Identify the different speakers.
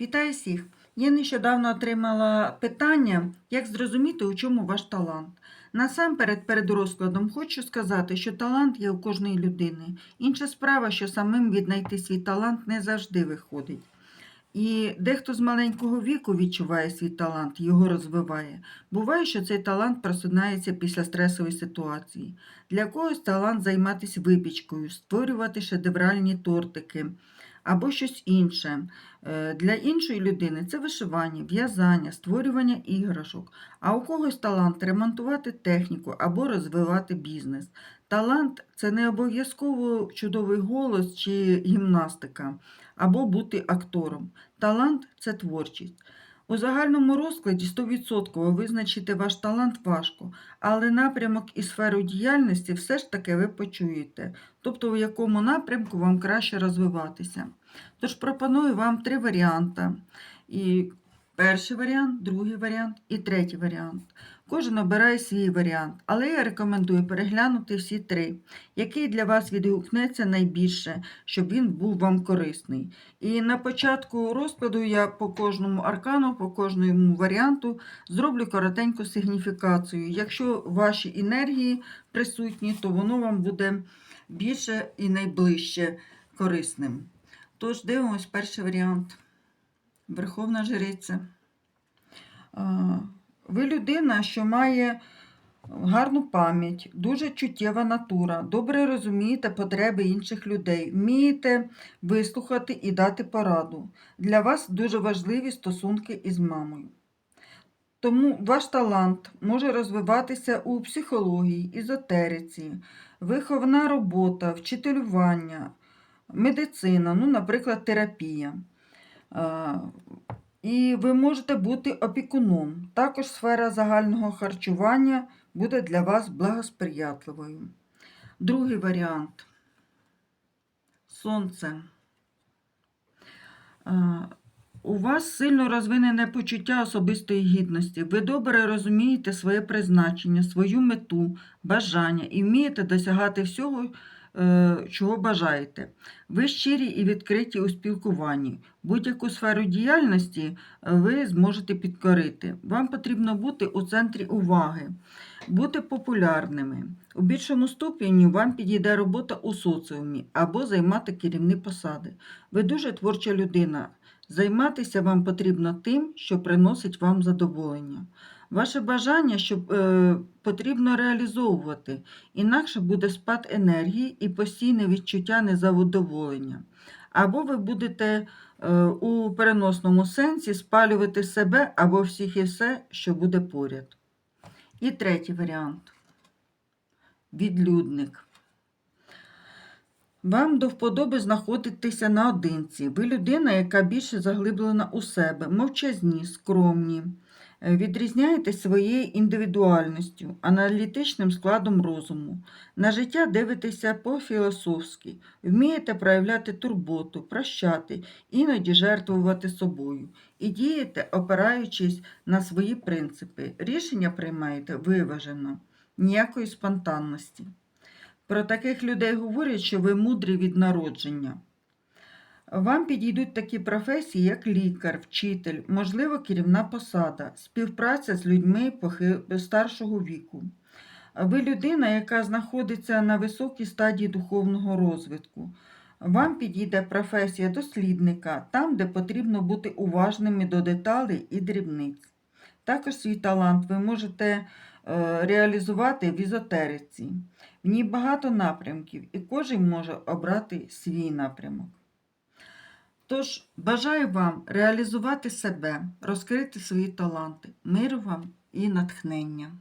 Speaker 1: Вітаю всіх! Я нещодавно отримала питання, як зрозуміти, у чому ваш талант. Насамперед, перед розкладом хочу сказати, що талант є у кожної людини. Інша справа, що самим віднайти свій талант не завжди виходить. І дехто з маленького віку відчуває свій талант, його розвиває. Буває, що цей талант просинається після стресової ситуації. Для когось талант займатися випічкою, створювати шедевральні тортики або щось інше. Е, Для іншої людини це вишивання, в'язання, створювання іграшок, а у когось талант ремонтувати техніку або розвивати бізнес. Талант це не обов'язково чудовий голос чи гімнастика, або бути актором. Талант це творчість. У загальному розкладі 100% визначити ваш талант важко, але напрямок і сферу діяльності все ж таки ви почуєте, тобто у якому напрямку вам краще розвиватися. Тож пропоную вам три варіанти. І перший варіант, другий варіант і третій варіант. Кожен обирає свій варіант, але я рекомендую переглянути всі три, який для вас відгукнеться найбільше, щоб він був вам корисний. І на початку розкладу я по кожному аркану, по кожному варіанту зроблю коротеньку сигніфікацію. Якщо ваші енергії присутні, то воно вам буде більше і найближче корисним. Тож дивимось перший варіант. Верховна жриця. Ви людина, що має гарну пам'ять, дуже чуттєва натура, добре розумієте потреби інших людей, вмієте вислухати і дати пораду. Для вас дуже важливі стосунки із мамою. Тому ваш талант може розвиватися у психології, ізотериці, виховна робота, вчителювання, медицина, ну, наприклад, терапія. І ви можете бути опікуном. Також сфера загального харчування буде для вас благосприятливою. Другий варіант. Сонце. У вас сильно розвинене почуття особистої гідності. Ви добре розумієте своє призначення, свою мету, бажання і вмієте досягати всього, чого бажаєте. Ви щирі і відкриті у спілкуванні. Будь-яку сферу діяльності е, ви зможете підкорити. Вам потрібно бути у центрі уваги, бути популярними. У більшому ступені вам підійде робота у соціумі або займати керівні посади. Ви дуже творча людина. Займатися вам потрібно тим, що приносить вам задоволення. Ваше бажання щоб, е, потрібно реалізовувати, інакше буде спад енергії і постійне відчуття незадоволення. Або ви будете е, у переносному сенсі спалювати себе або всіх і все, що буде поряд. І третій варіант відлюдник. Вам до вподоби знаходитися наодинці. Ви людина, яка більше заглиблена у себе, мовчазні, скромні. Е, Відрізняєтесь своєю індивідуальністю, аналітичним складом розуму. На життя дивитеся по-філософськи, вмієте проявляти турботу, прощати, іноді жертвувати собою. І дієте, опираючись на свої принципи. Рішення приймаєте виважено, ніякої спонтанності. Про таких людей говорять, що ви мудрі від народження. Вам підійдуть такі професії, як лікар, вчитель, можливо, керівна посада, співпраця з людьми старшого віку. Ви людина, яка знаходиться на високій стадії духовного розвитку. Вам підійде професія дослідника, там, де потрібно бути уважними до деталей і дрібниць. Також свій талант ви можете е, реалізувати в ізотериці. В ній багато напрямків, і кожен може обрати свій напрямок. Тож, бажаю вам реалізувати себе, розкрити свої таланти, миру вам і натхнення.